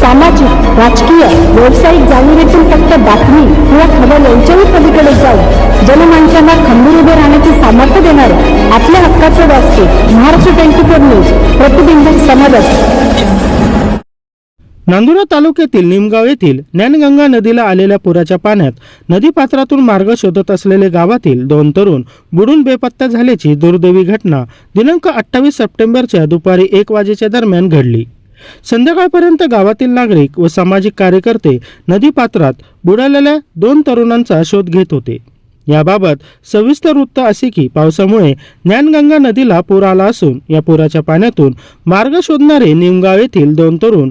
सामाजिक राजकीय व्यावसायिक जाणीवेतून फक्त बातमी किंवा खबर यांच्याही पलीकडे जाऊन जनमानसांना खंबीर उभे राहण्याचे सामर्थ्य देणारे आपल्या हक्काचे वाचते महाराष्ट्र ट्वेंटी फोर न्यूज प्रतिबिंब समाजात. नांदुरा तालुक्यातील निमगाव येथील ज्ञानगंगा नदीला आलेल्या पुराच्या पाण्यात नदीपात्रातून मार्ग शोधत असलेले गावातील दोन तरुण बुडून बेपत्ता झाल्याची दुर्दैवी घटना दिनांक अठ्ठावीस सप्टेंबरच्या दुपारी एक वाजेच्या दरम्यान घडली. संध्याकाळपर्यंत गावातील नागरिक व सामाजिक कार्यकर्ते नदीपात्रात बुडालेल्या दोन तरुणांचा शोध घेत होते. याबाबत सविस्तर वृत्त असे की पावसामुळे ज्ञानगंगा नदीला पूर आला असून या पुराच्या पाण्यातून मार्ग शोधणारे निमगाव येथील दोन तरुण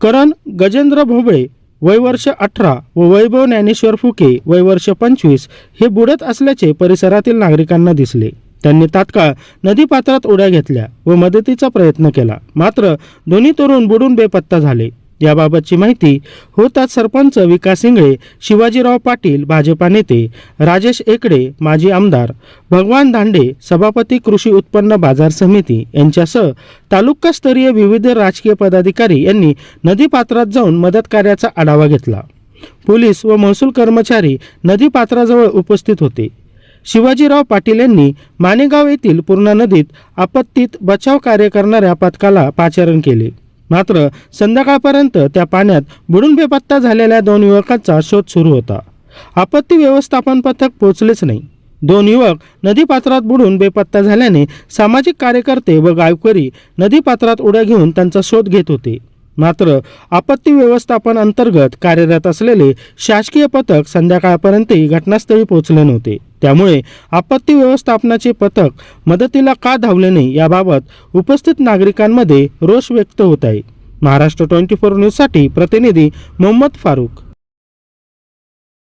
करण गजेंद्र भोबळे वय वर्ष अठरा व वैभव ज्ञानेश्वर फुके वय वर्ष पंचवीस हे बुडत असल्याचे परिसरातील नागरिकांना दिसले. त्यांनी तात्काळ नदीपात्रात उड्या घेतल्या व मदतीचा प्रयत्न केला. मात्र दोन्ही तरुण बुडून बेपत्ता झाले. याबाबतची माहिती होताच सरपंच विकास इंगळे शिवाजीराव पाटील भाजपा नेते राजेश एकडे माजी आमदार भगवान दांडे सभापती कृषी उत्पन्न बाजार समिती यांच्यासह तालुकास्तरीय विविध राजकीय पदाधिकारी यांनी नदीपात्रात जाऊन मदत कार्याचा आढावा घेतला. पोलीस व महसूल कर्मचारी नदीपात्राजवळ उपस्थित होते. शिवाजीराव पाटील यांनी मानेगाव येथील पूर्णा नदीत आपत्तीत बचाव कार्य करणाऱ्या पथकाला पाचारण केले. मात्र संध्याकाळपर्यंत त्या पाण्यात बुडून बेपत्ता झालेल्या दोन युवकांचा शोध सुरू होता. आपत्ती व्यवस्थापन पथक पोहोचलेच नाही. दोन युवक नदीपात्रात बुडून बेपत्ता झाल्याने सामाजिक कार्यकर्ते व गावकरी नदीपात्रात उड्या घेऊन त्यांचा शोध घेत होते. मात्र आपत्ती व्यवस्थापन अंतर्गत कार्यरत असलेले शासकीय पथक संध्याकाळपर्यंतही घटनास्थळी पोहोचले नव्हते. त्यामुळे आपत्ती व्यवस्थापनाचे पथक मदतीला का धावले नाही याबाबत उपस्थित नागरिकांमध्ये रोष व्यक्त होत आहे. महाराष्ट्र ट्वेंटी फोर न्यूजसाठी प्रतिनिधी मोहम्मद फारूक